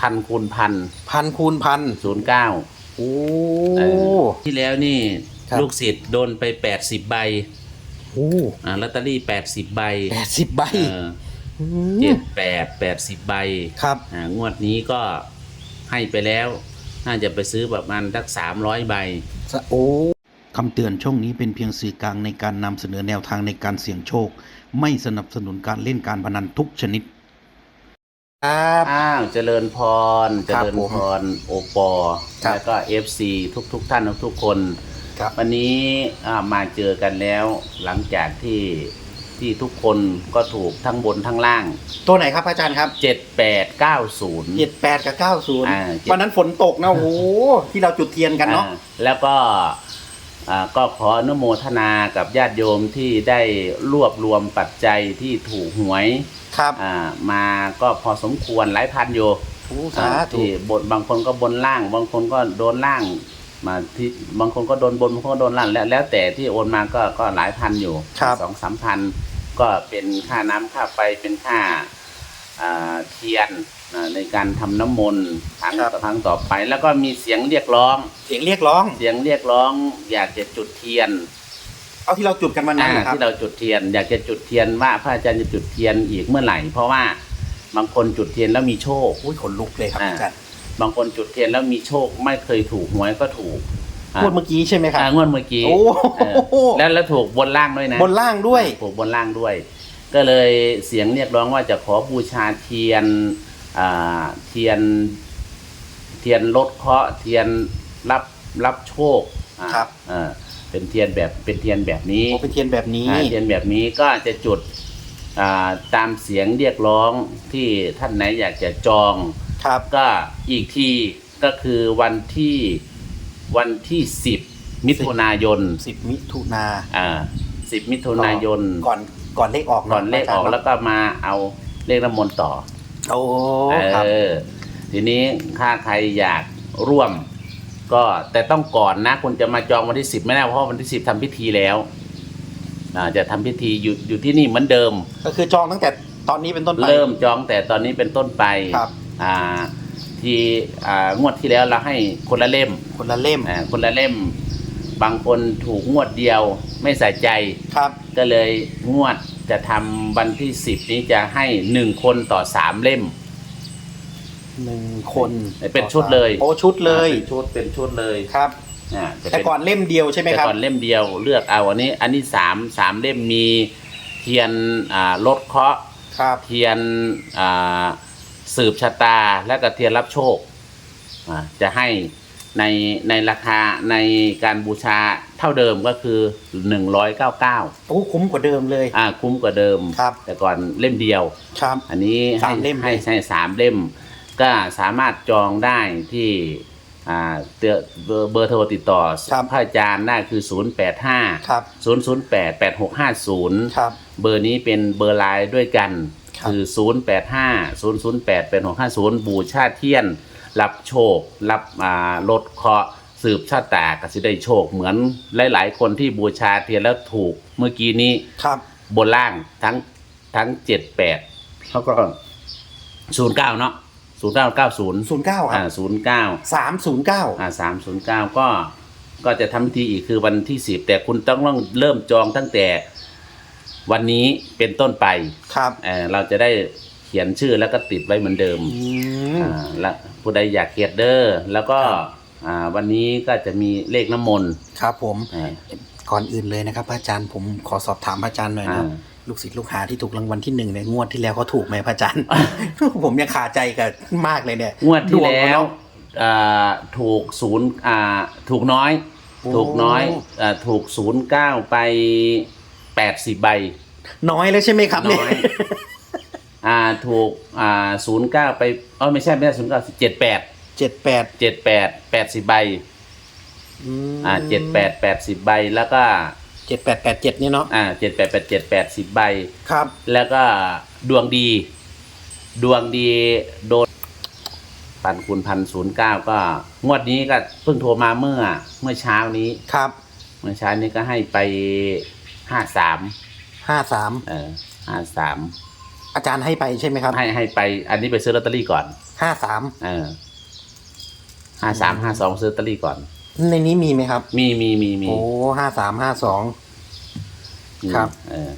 พันคูณพันพันคูณพันศูนย์เก้าโอ้ที่แล้วนี่ครับ ลูกศิษย์โดนไปแปดสิบใบโอ้อ่าลอตเตอรี่แปดสิบใบแปดสิบใบเออมเจ็ดแปดแปดสิบใบครับอ่างวดนี้ก็ให้ไปแล้ว น่าจะไปซื้อประมาณสักสามร้อยใบโอ้ คำเตือนช่องนี้เป็นเพียงสื่อกลางในการนำเสนอแนวทางในการเสี่ยงโชค ไม่สนับสนุนการเล่นการพนันทุกชนิด ครับอ้าวเจริญพร เจครับริญผมพรโอปอครับแล้วก็ FC ทุกทุกๆท่านทุกทุกๆคนครับวันนี้อ่ามาเจอกันแล้วหลังจากที่ที่ทุกคนก็ถูกทั้งบนทั้งล่างตัวไหนครับอาจารย์ครับเจ็ดแปดเก้าศูนย์เจ็ดแปดกับเก้าศูนย์อ่าเจ็ดวันนั้นฝนตกนะโอ้โหที่เราจุดเทียนกันเนาะแล้วก็อ่า ก็ขออนุโมทนากับญาติโยมที่ได้รวบรวมปัจจัยที่ถูกหวยครับอ่ามาก็พอสมควรหลายพันอยู่โอ้สาอ่าธุที่บนบางคนก็บนล่าง บางคนก็โดนล่างมาที่บางคนก็โดนบนบางคนก็โดนล่างแล้วแล้วแต่ที่โอนมาก็ก็หลายพันอยู่ครับสองสามพันก็เป็นค่าน้ำค่าไฟเป็นค่าอ่าเทียน อ่าในการทำน้ำมนต์ครั้งครับ ต่อครั้งต่อไป แล้วก็มีเสียงเรียกร้อง เสียงเรียกร้อง เสียงเรียกร้อง อยากจะจุดเทียนเอาที่เราจุดกันวันนั้นอ่านะครับ ที่เราจุดเทียน อยากจะจุดเทียนว่าพระอาจารย์จะจุดเทียนอีกเมื่อไหร่ เพราะว่าบางคนจุดเทียนแล้วมีโชค อุ้ยขนลุกเลยครับอ่า อาจารย์บางคนจุดเทียนแล้วมีโชคไม่เคยถูกหวยก็ถูกอ่าพูดเมื่อกี้ใช่ไหมครับอ่างวดเมื่อกี้ โอ้เออแล้วแล้วถูกบนล่างด้วยนะบนล่างด้วย ถูกบนล่างด้วย ก็เลยเสียงเรียกร้องว่าจะขอบูชาเทียนอ่า เทียนเทียนลดเคราะห์เทียนรับรับโชคอ่าครับ เออเป็นเทียนแบบเป็นเทียนแบบนี้ โอ้เป็นเทียนแบบนี้ อ่าเทียนแบบนี้ก็จะจุดอ่าตามเสียงเรียกร้องที่ท่านไหนอยากจะจองครับ ก็อีกทีก็คือวันที่วันที่สิบมิถุนายนสิบมิถุนาอ่าสิบมิถุนายนก่อนก่อนเลขออกก่อนเลขออกาจารย์แล้วก็มาเอาเลขน้ำมนต์ต่อ โอ้เอครับอทีนี้ถ้าใครอยากร่วม ก็แต่ต้องก่อนนะคุณจะมาจองวันที่สิบไม่ได้เพราะวันที่สิบทำพิธีแล้วอ่าจะทำพิธีอยู่อยู่ที่นี่เหมือนเดิม ก็คือจองตั้งแต่ตอนนี้เป็นต้นไป เริ่มจองแต่ตอนนี้เป็นต้นไปครับ อ่าที่อ่างวดที่แล้วเราให้คนละเล่มคนละเล่มอ่าคนละเล่ม บางคนถูกงวดเดียวไม่ใส่ใจ ครับ ก็เลยงวด จะทำวันที่สิบนี้จะให้หนึ่งคนต่อสามเล่ม หนึ่งคนเป็นชุดเลยโอ้ชุดเลยเป็นชุดเป็นชุดเลยครับอ่าจะแต่เป็นก่อนเล่มเดียวใช่ไหมแต่ครับก่อนเล่มเดียวเลือกเอาอันนี้ อันนี้สามสามเล่มมีเทียนอ่าลดเคราะห์ครับ เทียนอ่าสืบชะตาและก็เทียนรับโชคอ่าจะให้ ในในราคาในการบูชาเท่าเดิมก็คือ 199โอ้คุ้มกว่าเดิมเลย อ่าคุ้มกว่าเดิม ครับ แต่ก่อนเล่มเดียว ครับ อันนี้สาให้มเล่มให้เลย ให้สามเล่ม ก็สามารถจองได้ที่อ่าเตอเบอร์เบอร์โทรติดต่อครับ พระอาจารย์ได้คือ085ครับ008 8650 ครับ เบอร์นี้เป็นเบอร์ไลน์ด้วยกัน ครับคือ085 008 8650บูชาเทียน รับโชค รับอ่าลดเคราะห์สืบชาตากสิได้โชคเหมือนหลาย ๆ คนที่บูชาเทียนแล้วถูกเมื่อกี้นี้ครับ บนล่างทั้งทั้ง78แล้วก็09เนาะ0990ศูนย์เก้าครัอ่าบ09สามศูนย์เก้าอ่าสามศูนย์เก้าก็ก็จะทำพิธีอีกคือวันที่สิบแต่คุณต้องต้องเริ่มจองตั้งแต่ วันนี้เป็นต้นไปครับเออเราจะได้เขียนชื่อแล้วก็ติดไว้เหมือนเดิมอืม อ่าและผู้ใดอยากเขียนเดอร์แล้วก็ครับ อ่าวันนี้ก็จะมีเลขน้ำมนต์ครับผมอ่า ก่อนอื่นเลยนะครับพระอาจารย์ผมขอสอบถามพระอาจารย์หน่อยนะอ่าลูกศิษย์ลูกหาที่ถูกรางวัลที่หนึ่งในยงวดที่แล้วเขาถูกไหมพระอาจารย์ ผมยังขาใจกับมากเลยเนี่ยงวดที่งแล้เขาวเนอะอ่าถูกศูนย์อ่าถูกน้อย โอ้ ถูกน้อยอ่าถูกศูนย์เก้าไปแปดสิบใบ น้อยแล้วใช่ไหมครับเนี่ยน้อยอ่าถูกอ่าศูนย์เก้าไปเออไม่ใช่ไม่ใช่ศูนย์เก้าเจ็ดแปดเจ็ดแปดเจ็ดแปดแปดสิบใบอ่าเจ็ดแปดแปดสิบใบแล้วก็เจ็ดแปดแปดเจ็ดนี่เนาะอ่าเจ็ดแปดแปดเจ็ดแปดสิบใบ ครับ แล้วก็ดวงดี ดวงดีโดนพันคูณพันศูนย์เก้าก็ งวดนี้ก็เพิ่งโทรมาเมื่อ เมื่อเช้านี้ ครับ เมื่อเช้านี้ก็ให้ไปห้าสาม ห้าสามเออห้าสามอาจารย์ให้ไปใช่ไหมครับให้ให้ไป อันนี้ไปซื้อลอตเตอรี่ก่อน ห้าสามเออห้าสามห้าสองซื้อลอตเตอรี่ก่อน ในนี้มีไหมครับ มีมีมีมีโอ้ห้าสามห้าสอง มีครับ เออ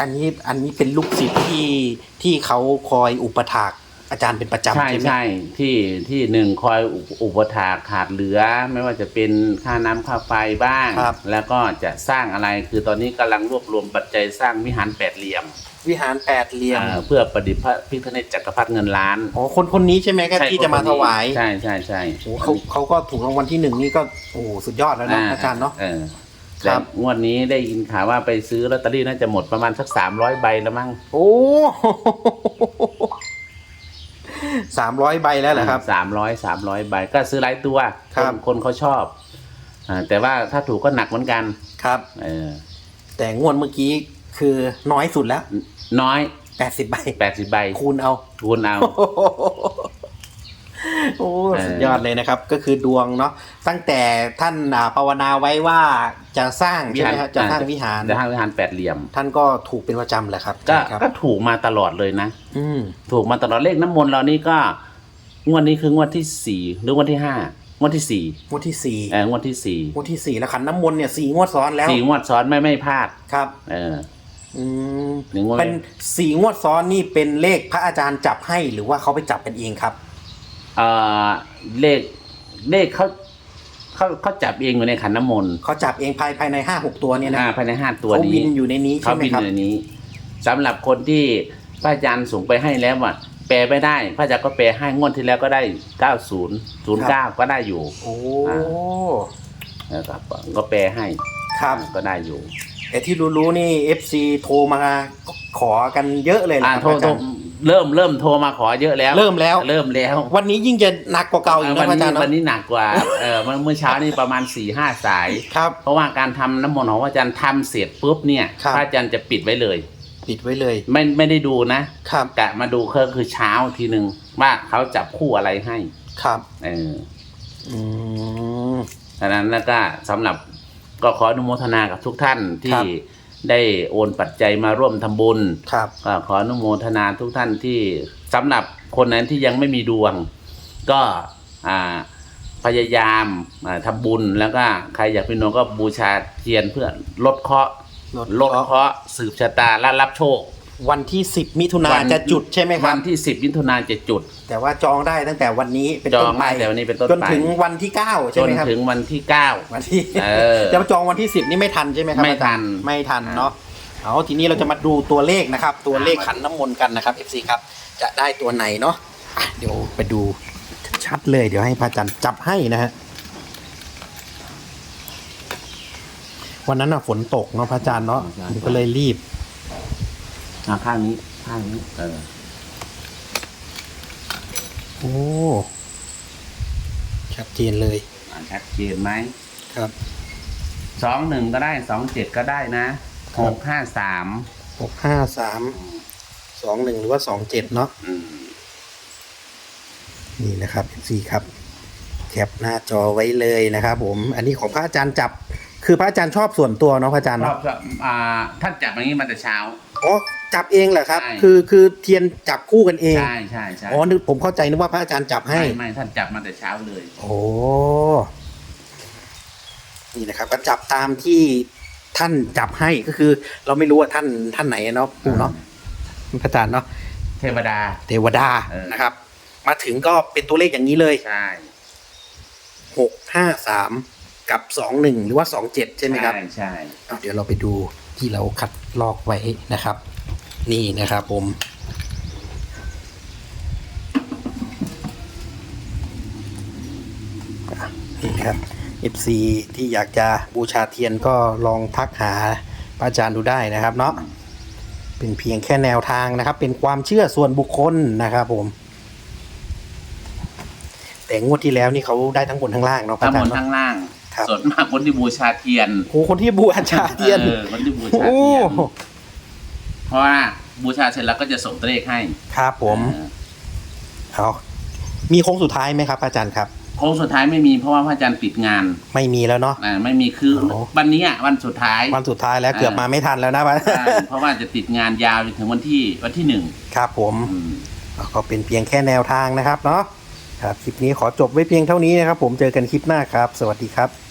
อันนี้อันนี้เป็นลูกศิษย์ที่ที่เขาคอยอุปถาก อาจารย์เป็นประจำใช่ใช่ไหมใช่ที่ที่หนึ่งคอยอุปอุปถากขาดเหลือ ไม่ว่าจะเป็นค่าน้ำค่าไฟบ้างครับแล้วก็จะสร้างอะไรคือตอนนี้กำลังรวบรวมปัจจัยสร้างวิหารแปดเหลี่ยมวิหารแปดเหลี่ยมเอ่อเพื่อประดิษฐ์พระพิฆเนศจักรพรรดิเงินล้านอ๋อคนคนนี้ใช่ไหมครับใช่ที่จะมาถวายใช่ใช่ใช่โอ้เขาเขาก็ถูกรางวัลที่หนึ่งนี่ก็โอ้โหสุดยอดแล้วเนาะอาจารย์เนาะเออครัแล้วบงวดนี้ได้ยินข่าวว่าไปซื้อลอตเตอรี่น่าจะหมดประมาณสักสามร้อยใบแล้วมั้ง โอ้ สามร้อยใบแล้วเหรอครับ สามร้อยสามร้อยใบก็ซื้อหลายตัวครับนคนเขาชอบอ่าแต่ว่าถ้าถูกก็หนักเหมือนกัน ครับ เออ แต่งวดเมื่อกี้คือน้อยสุดแล้วน้อยแปดสิบใบ แปดสิบใบคูณเอา คูณเอา โอ้เออสุด ยอดเลยนะครับ ก็คือดวงเนาะตั้งแต่ท่านอ่าภาวนาไว้ว่าจะสร้างใช่ไหมครับจะสร้างวิหาร จะสร้างวิหารแปดเหลี่ยม ท่านก็ถูกเป็นประจำแหละครับก็ครับก็ถูกมาตลอดเลยนะ อืมถูกมาตลอดเลขน้ำมนต์เรานี่ก็ งวดนี้คืองวดที่สี่หรืองวดที่ห้างวดที่สี่งวดที่สี่เอองวดที่สี่งวดที่สี่แล้วขันน้ำมนต์เนี่ยสี่งวดซ้อนแล้วสี่งวดซ้อนไม่ไม่พลาด ครับ เออ อืมหนึ่งงวด เป็นสี่งวดซ้อนนี่เป็นเลขพระอาจารย์จับให้หรือว่าเขาไปจับกันเองครับเอ่อเลขเลขเขาเขาเขาจับเองอยู่ในขันน้ำมนต์เขาจับเองภายภายในห้าหกตัวเนี่ยนะอ่าภายในห้าตัวเขานี้วินอยู่ในนี้เขาใช่ไหมบินครับอยู่ในนี้สำหรับคนที่พระอาจารย์ส่งไปให้แล้วอะแปลไม่ได้พระอาจารย์ก็แปลให้งวดที่แล้วก็ได้เก้าศูนย์ศูนย์เก้าก็ได้อยู่โอ้อ่านะครับก็แปลให้ครับก็ได้อยู่แต่ที่รู้ๆนี่ FC โทรมาขอกันเยอะเลยนะอ่าครับโทรอาโทรจารย์ เริ่มเริ่มโทรมาขอเยอะแล้ว เริ่มแล้ว เริ่มแล้ววันนี้ยิ่งจะหนักกว่าเก่าอีกวันะอาจานี้รย์เนอะวันนี้หนักกว่าเออเมื่อเมื่อเช้านี่ประมาณสี่ห้าสาย ครับ เพราะว่าการทำน้ำมนต์ของพระอาจารย์ทำเสร็จปุ๊บเนี่ยครับ พระอาจารย์จะปิดไว้เลย ปิดไว้เลย ไม่ไม่ได้ดูนะครับ กะมาดูก็คือเช้าทีหนึ่งว่าเขาจับคู่อะไรให้ครับ เอออืม ดังนั้นแล้วก็สำหรับก็ขออนุโมทนากับทุกท่านคที่รับ ได้โอนปัจจัยมาร่วมทำบุญครับก็ขออนุโมทนาทุกท่านที่สำหรับคนนั้นที่ยังไม่มีดวง ก็อ่าพยายามอ่าทำบุญแล้วก็ใครอยากเป็นดวงก็บูชาเทียนเพื่อลดเคราะห์ลดลดเคราะห์สืบชะตาและรับโชค วันที่ 10 มิถุนาวัน จะจุดใช่ไหมควัรับ นที่สิบมิถุนาจะจุด แต่ว่าจองได้ตั้งแต่วันนี้เป็นจต้องนไปได้แต่วันนี้เป็นต้นจนไป ถึงวันที่9ใช่จไหนมครับ ถึงวันที่เก้า วันที่เออจะมาจองวันที่ 10 นี่ไม่ทันใช่ไหมครับไม่อาจารย์ทันไม่ทันเนาะเอาทีนี้เราจะมาดูตัวเลขนะครับ ตัวเลขขันน้ำมนต์กันนะครับ FC ครับ จะได้ตัวไหนเนาะอะเดี๋ยวไปดูชัดๆเลย เดี๋ยวให้พระอาจารย์จับให้นะฮะวันนั้นน่ะฝนตกเนาะพระอาจารย์เนาะผมก็เลยรีบ อ่าข้างนี้ข้างนี้เออโอ้ชัดเจนเลยอ่าชัดเจนไหมครับ สองหนึ่งก็ได้สองเจ็ดก็ได้นะครัหบกห้าสามหกห้าสามสองหนึ่งหรือว่าสองเจ็ดเนาะอืมนี่นะครับ FC ครับแคปหน้าจอไว้เลยนะครับผม อันนี้ของพระอาจารย์จับ คือพระอาจารย์ชอบส่วนตัวเนาะพระอาจารย์รอเนาะบอ่าท่านจับอย่างนี้มาแต่เช้าอ๋อ จับเองเหรอครับ ใช่ คือคือเทียนจับคู่กันเอง ใช่ใช่ใช่อ๋อนึกผมเข้าใจนึกว่าพระอาจารย์จับให้ ไม่ไม่ท่านจับมาแต่เช้าเลย โอ้ นี่นะครับ ก็จับตามที่ท่านจับให้ก็คือ เราไม่รู้ว่าท่านท่านไหนเนาะปู่เนาะพระอาจารย์เนาะเทวดา เทวดาเออ นะครับ มาถึงก็เป็นตัวเลขอย่างนี้เลยใช่หกห้าสามกับสองหนึ่งหรือว่าสองเจ็ดใช่ไหมครับ ใช่ใช่ เอาเดี๋ยวเราไปดูที่เราคัดลอกไว้นะครับ นี่นะครับผมอะนี่นะครับ FC ที่อยากจะบูชาเทียนก็ลองทักหาพระอาจารย์ดูได้นะครับเนาะเป็นเพียงแค่แนวทางนะครับ เป็นความเชื่อส่วนบุคคลนะครับผม แต่งวดที่แล้วนี่เขาได้ทั้งบนทั้งล่างเนาะพระทั้งอาบจารย์เนาะนทั้งล่าง ครับ ส่วนมากคนที่บูชาเทียนโอ้คนที่บูชาเทียน เออคนที่บูชาโอ้เทียนเพ ราะว่าบูชาเสร็จแล้วก็จะส่งตัวเลขให้ครับผมเออเอามีโค้งสุดท้ายไหมครับ อาจารย์ครับ โค้งสุดท้ายไม่มีเพราะว่าพระอาจารย์ติดงานไม่มีแล้วเนาะ อ่าไม่มีคือโอ้ วันนี้อะวันสุดท้าย วันสุดท้ายแล้วเกือบมาไม่ทันแล้วนะใช่เพราะว่าจะติดงานยาวจนถึงวันที่วันที่หนึ่งครับผม อืม ก็เป็นเพียงแค่แนวทางนะครับเนาะครับคลิปนี้ขอจบไว้เพียงเท่านี้นะครับ ผมเจอกันคลิปหน้าครับ สวัสดีครับ